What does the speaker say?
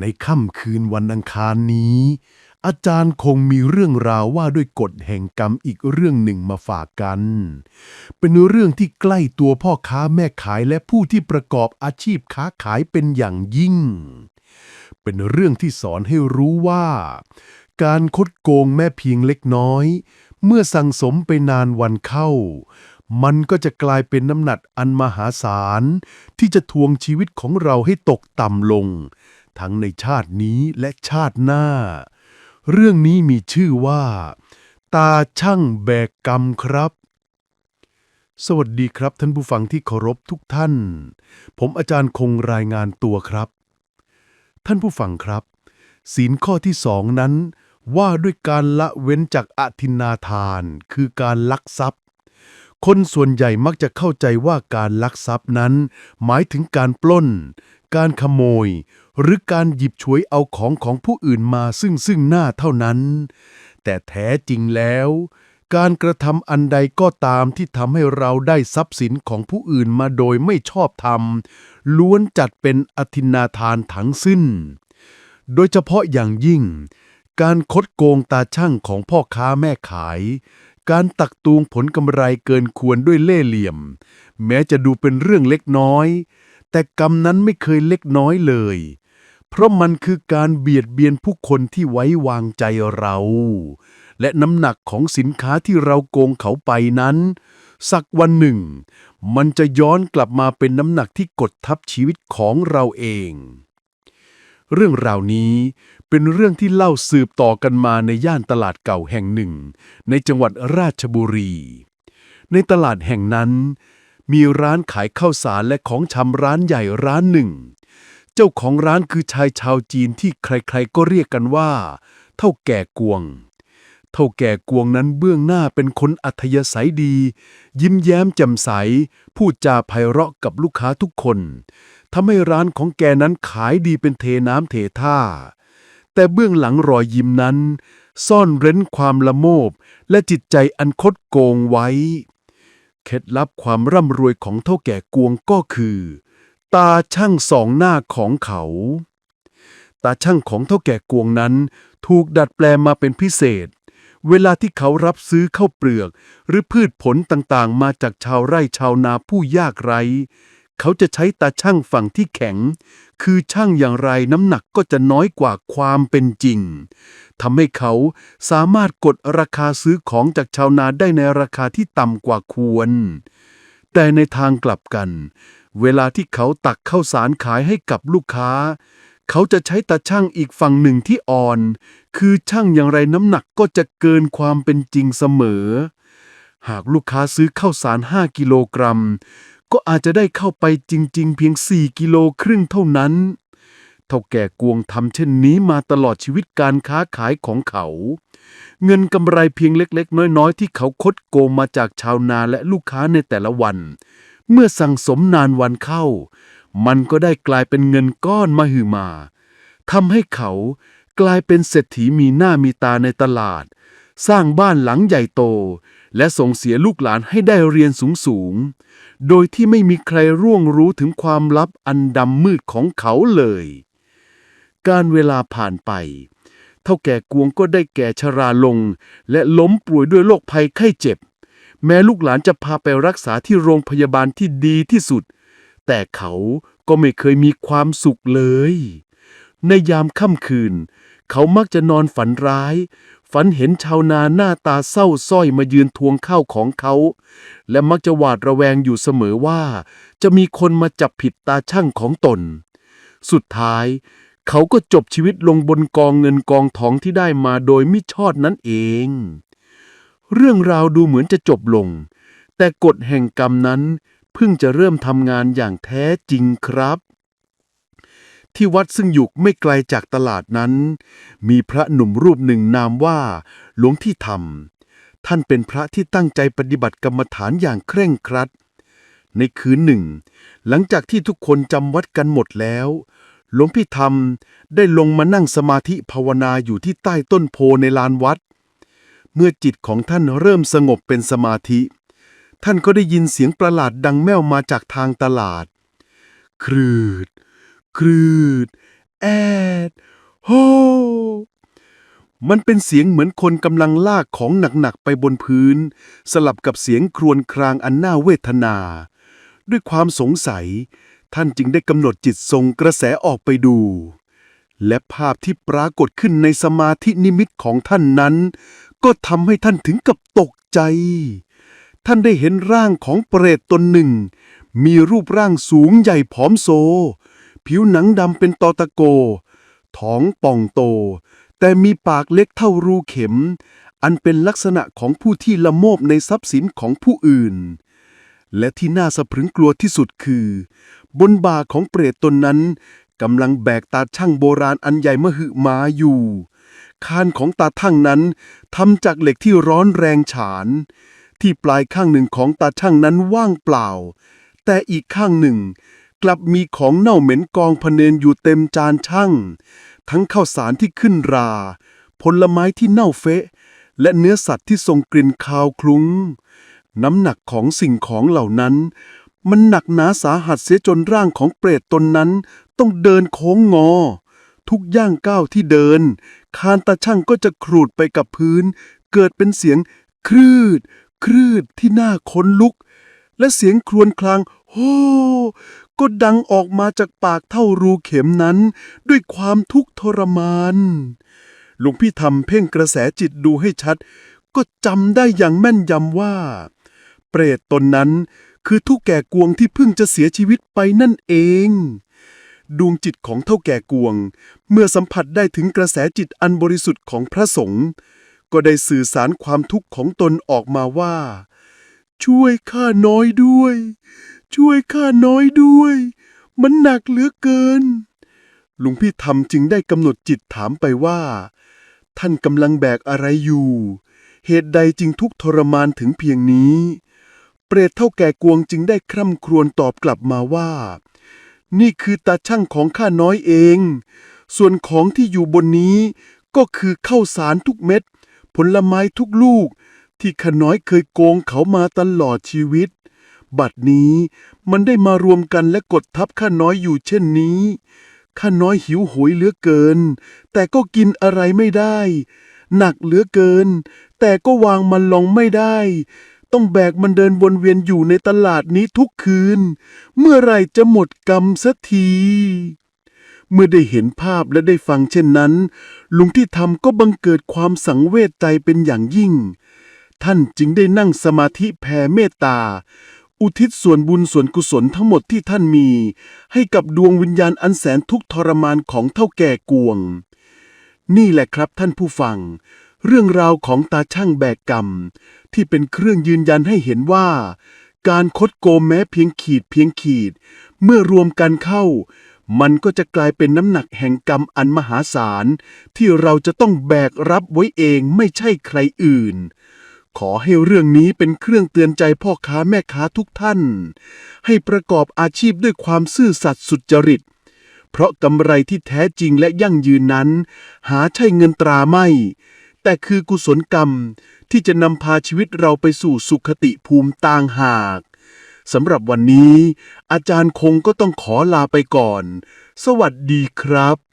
ในค่ำคืนวันอังคารนี้ อาจารย์คงมีเรื่องราวว่าด้วยกฎแห่งกรรมอีกเรื่องหนึ่งมาฝากกัน เป็นเรื่องที่ใกล้ตัวพ่อค้าแม่ขายและผู้ที่ประกอบอาชีพค้าขายเป็นอย่างยิ่ง เป็นเรื่องที่สอนให้รู้ว่า การคดโกงแม้เพียงเล็กน้อย เมื่อสั่งสมไปนานวันเข้ามันก็จะกลายเป็นน้ำหนักอันมหาศาล ที่จะทวงชีวิตของเราให้ตกต่ำลง ทั้งในชาตินี้และชาติหน้า เรื่องนี้มีชื่อว่า ตาช่างแบกกรรมครับ สวัสดีครับท่านผู้ฟังที่เคารพทุกท่าน ผมอาจารย์คงรายงานตัวครับ ท่านผู้ฟังครับ ศีลข้อที่สองนั้น ว่าด้วยการละเว้นจากอธินนาทาน คือการลักทรัพย์คนส่วนใหญ่มักจะเข้าใจว่าการลักทรัพย์นั้น หมายถึงการปล้น การขโมย หรือการหยิบฉวยเอาของของผู้อื่นมาซึ่งซึ่งหน้าเท่านั้น แต่แท้จริงแล้ว การกระทำอันใดก็ตามที่ทำให้เราได้ทรัพย์สินของผู้อื่นมาโดยไม่ชอบธรรม ล้วนจัดเป็นอธินาทานทั้งสิ้น โดยเฉพาะอย่างยิ่ง การคดโกงตาช่างของพ่อค้าแม่ขายการตักตวงผลกำไรเกินควรด้วยเล่ห์เหลี่ยม แม้จะดูเป็นเรื่องเล็กน้อย แต่กรรมนั้นไม่เคยเล็กน้อยเลย เพราะมันคือการเบียดเบียนผู้คนที่ไว้วางใจเรา และน้ำหนักของสินค้าที่เราโกงเขาไปนั้น สักวันหนึ่ง มันจะย้อนกลับมาเป็นน้ำหนักที่กดทับชีวิตของเราเอง เรื่องราวนี้เป็นเรื่องที่เล่าสืบต่อกันมาในย่านตลาดเก่าแห่งหนึ่ง ในจังหวัดราชบุรี ในตลาดแห่งนั้น มีร้านขายข้าวสารและของชำร้านใหญ่ร้านหนึ่ง เจ้าของร้านคือชายชาวจีนที่ใครๆก็เรียกกันว่า เท่าแก่กวง เท่าแก่กวงนั้นเบื้องหน้าเป็นคนอัธยาศัยดี ยิ้มแย้มแจ่มใส พูดจาไพเราะกับลูกค้าทุกคนทำให้ร้านของแกนั้นขายดีเป็นเทน้ำเทท่า แต่เบื้องหลังรอยยิ้มนั้น ซ่อนเร้นความละโมบและจิตใจอันคดโกงไว้ เคล็ดลับความร่ำรวยของเท่าแก่กวงก็คือ ตาช่างสองหน้าของเขา ตาช่างของเท่าแก่กวงนั้นถูกดัดแปลมาเป็นพิเศษ เวลาที่เขารับซื้อข้าวเปลือก หรือพืชผลต่างๆ มาจากชาวไร่ชาวนาผู้ยากไร้ เขาจะใช้ตาช่างฝั่งที่แข็ง คือช่างอย่างไรน้ำหนักก็จะน้อยกว่าความเป็นจริงทำให้เขาสามารถกดราคาซื้อของจากชาวนาได้ในราคาที่ต่ำกว่าควร แต่ในทางกลับกัน เวลาที่เขาตักข้าวสารขายให้กับลูกค้า เขาจะใช้ตาช่างอีกฝั่งหนึ่งที่อ่อน คือช่างอย่างไรน้ำหนักก็จะเกินความเป็นจริงเสมอหากลูกค้าซื้อข้าวสาร 5 กิโลกรัม ก็อาจจะได้เข้าไปจริง ๆ เพียง 4 กิโลครึ่งเท่านั้นเท่าแก่กวงทำเช่นนี้มาตลอดชีวิตการค้าขายของเขา เงินกำไรเพียงเล็ก ๆ น้อย ๆ ที่เขาคดโกงมาจากชาวนาและลูกค้าในแต่ละวัน เมื่อสั่งสมนานวันเข้า มันก็ได้กลายเป็นเงินก้อนมาหือมาทำให้เขากลายเป็นเศรษฐีมีหน้ามีตาในตลาด สร้างบ้านหลังใหญ่โต และส่งเสียลูกหลานให้ได้เรียนสูง ๆ โดยที่ไม่มีใครร่วงรู้ถึงความลับอันดำมืดของเขาเลย การเวลาผ่านไป เท่าแก่กวงก็ได้แก่ชราลง และล้มป่วยด้วยโรคภัยไข้เจ็บ แม้ลูกหลานจะพาไปรักษาที่โรงพยาบาลที่ดีที่สุด แต่เขาก็ไม่เคยมีความสุขเลย ในยามค่ำคืน เขามักจะนอนฝันร้าย ฝันเห็นชาวนาหน้าตาเศร้าส้อยมายืนทวงข้าวของเขา และมักจะหวาดระแวงอยู่เสมอว่า จะมีคนมาจับผิดตาช่างของตน สุดท้าย เขาก็จบชีวิตลงบนกองเงินกองทองที่ได้มาโดยมิชอบนั่นเอง เรื่องราวดูเหมือนจะจบลง แต่กฎแห่งกรรมนั้นเพิ่งจะเริ่มทำงานอย่างแท้จริงครับ ที่วัดซึ่งอยู่ไม่ไกลจากตลาดนั้น มีพระหนุ่มรูปหนึ่งนามว่า หลวงพี่ธรรม ท่านเป็นพระที่ตั้งใจปฏิบัติกรรมฐานอย่างเคร่งครัด ในคืนหนึ่ง หลังจากที่ทุกคนจำวัดกันหมดแล้ว หลวงพี่ธรรมได้ลงมานั่งสมาธิภาวนาอยู่ที่ใต้ต้นโพในลานวัด เมื่อจิตของท่านเริ่มสงบเป็นสมาธิ ท่านก็ได้ยินเสียงประหลาดดังแม่วมาจากทางตลาด ครืด ครืด แอด โฮ มันเป็นเสียงเหมือนคนกำลังลากของหนักๆไปบนพื้น สลับกับเสียงครวญครางอันน่าเวทนา ด้วยความสงสัย ท่านจึงได้กำหนดจิตส่งกระแสออกไปดู และภาพที่ปรากฏขึ้นในสมาธินิมิตของท่านนั้น ก็ทำให้ท่านถึงกับตกใจ ท่านได้เห็นร่างของเปรตตนหนึ่ง มีรูปร่างสูงใหญ่ผอมโซ ผิวหนังดำเป็นตอตะโก ท้องป่องโต แต่มีปากเล็กเท่ารูเข็ม อันเป็นลักษณะของผู้ที่ละโมบในทรัพย์สินของผู้อื่น และที่น่าสะพรึงกลัวที่สุดคือ บนบ่าของเปรตตนนั้นกำลังแบกตาช่างโบราณอันใหญ่มหึมาอยู่ คานของตาทั่งนั้นทำจากเหล็กที่ร้อนแรงฉาน ที่ปลายข้างหนึ่งของตาช่างนั้นว่างเปล่า แต่อีกข้างหนึ่ง กลับมีของเน่าเหม็นกองพเนนอยู่เต็มจานช่างทั้งข้าวสารที่ขึ้นรา ผลไม้ที่เน่าเฟะ และเนื้อสัตว์ที่ทรงกลิ่นคาวคลุ้ง น้ำหนักของสิ่งของเหล่านั้น มันหนักหนาสาหัสเสียจนร่างของเปรตตนนั้น ต้องเดินโค้งงอ ทุกย่างก้าวที่เดิน คานตาช่างก็จะครูดไปกับพื้น เกิดเป็นเสียงครืด ครืดที่น่าขนลุก และเสียงครวญครางโฮ ก็ดังออกมาจากปากเท่ารูเข็มนั้น ด้วยความทุกข์ทรมานหลวงพี่ทำเพ่งกระแสจิตดูให้ชัด ก็จำได้อย่างแม่นยำว่า เปรตตนนั้นคือทุกแก่กวงที่เพิ่งจะเสียชีวิตไปนั่นเอง ดวงจิตของเท่าแก่กวง เมื่อสัมผัสได้ถึงกระแสจิตอันบริสุทธิ์ของพระสงฆ์ก็ได้สื่อสารความทุกข์ของตนออกมาว่า ช่วยข้าน้อยด้วย ช่วยข้าน้อยด้วย มันหนักเหลือเกิน ลุงพี่ธรรมจึงได้กำหนดจิตถามไปว่า ท่านกำลังแบกอะไรอยู่ เหตุใดจึงทุกทรมานถึงเพียงนี้ เปรตเท่าแก่กวงจึงได้คร่ำครวญตอบกลับมาว่า นี่คือตาช่างของข้าน้อยเอง ส่วนของที่อยู่บนนี้ก็คือข้าวสารทุกเม็ด ผลไม้ทุกลูก ที่ข้าน้อยเคยโกงเขามาตลอดชีวิต บัดนี้ มันได้มารวมกันและกดทับข้าน้อยอยู่เช่นนี้ ข้าน้อยหิวโหยเหลือเกิน แต่ก็กินอะไรไม่ได้ หนักเหลือเกิน แต่ก็วางมันลงไม่ได้ ต้องแบกมันเดินวนเวียนอยู่ในตลาดนี้ทุกคืน เมื่อไรจะหมดกรรมสักทีเมื่อได้เห็นภาพและได้ฟังเช่นนั้น ลุงที่ทำก็บังเกิดความสังเวชใจเป็นอย่างยิ่ง ท่านจึงได้นั่งสมาธิแผ่เมตตา อุทิศส่วนบุญส่วนกุศลทั้งหมดที่ท่านมี ให้กับดวงวิญญาณอันแสนทุกทรมานของเท่าแก่กวง นี่แหละครับท่านผู้ฟัง เรื่องราวของตาช่างแบกกรรม ที่เป็นเครื่องยืนยันให้เห็นว่า การคดโกงแม้เพียงขีดเพียงขีด เมื่อรวมกันเข้า มันก็จะกลายเป็นน้ำหนักแห่งกรรมอันมหาศาลที่เราจะต้องแบกรับไว้เองไม่ใช่ใครอื่น ขอให้เรื่องนี้เป็นเครื่องเตือนใจพ่อค้าแม่ค้าทุกท่าน ให้ประกอบอาชีพด้วยความซื่อสัตย์สุจริต เพราะกำไรที่แท้จริงและยั่งยืนนั้น หาใช่เงินตราไม่ แต่คือกุศลกรรมที่จะนำพาชีวิตเราไปสู่สุขติภูมิต่างหากสำหรับวันนี้ อาจารย์คงก็ต้องขอลาไปก่อน สวัสดีครับ